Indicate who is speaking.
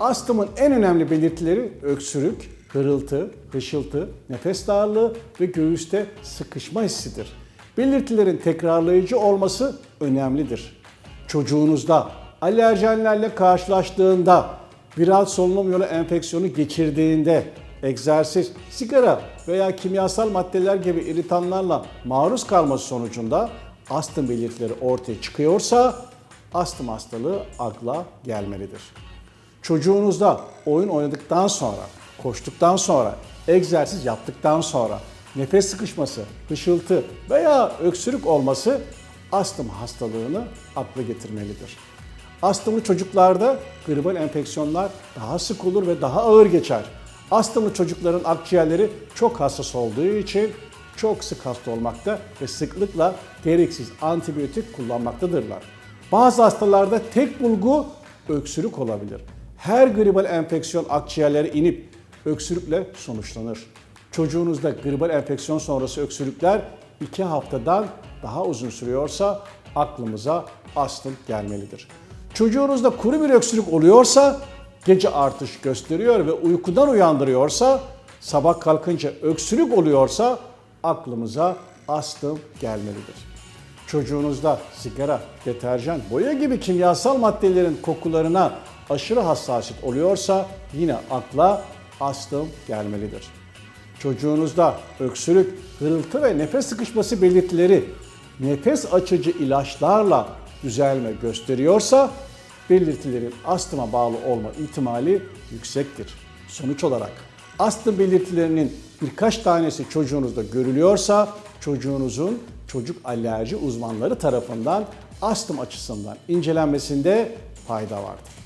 Speaker 1: Astımın en önemli belirtileri öksürük, hırıltı, hışıltı, nefes darlığı ve göğüste sıkışma hissidir. Belirtilerin tekrarlayıcı olması önemlidir. Çocuğunuzda alerjenlerle karşılaştığında, viral solunum yolu enfeksiyonu geçirdiğinde, egzersiz, sigara veya kimyasal maddeler gibi iritanlarla maruz kalması sonucunda astım belirtileri ortaya çıkıyorsa astım hastalığı akla gelmelidir. Çocuğunuzda oyun oynadıktan sonra, koştuktan sonra, egzersiz yaptıktan sonra nefes sıkışması, hışıltı veya öksürük olması astım hastalığını akla getirmelidir. Astımlı çocuklarda gribal enfeksiyonlar daha sık olur ve daha ağır geçer. Astımlı çocukların akciğerleri çok hassas olduğu için çok sık hasta olmakta ve sıklıkla gereksiz antibiyotik kullanmaktadırlar. Bazı hastalarda tek bulgu öksürük olabilir. Her gribal enfeksiyon akciğerlere inip öksürükle sonuçlanır. Çocuğunuzda gribal enfeksiyon sonrası öksürükler 2 haftadan daha uzun sürüyorsa aklımıza astım gelmelidir. Çocuğunuzda kuru bir öksürük oluyorsa, gece artış gösteriyor ve uykudan uyandırıyorsa, sabah kalkınca öksürük oluyorsa aklımıza astım gelmelidir. Çocuğunuzda sigara, deterjan, boya gibi kimyasal maddelerin kokularına aşırı hassasiyet oluyorsa yine akla astım gelmelidir. Çocuğunuzda öksürük, hırıltı ve nefes sıkışması belirtileri nefes açıcı ilaçlarla düzelme gösteriyorsa belirtilerin astıma bağlı olma ihtimali yüksektir. Sonuç olarak astım belirtilerinin birkaç tanesi çocuğunuzda görülüyorsa çocuğunuzun çocuk alerji uzmanları tarafından astım açısından incelenmesinde fayda vardır.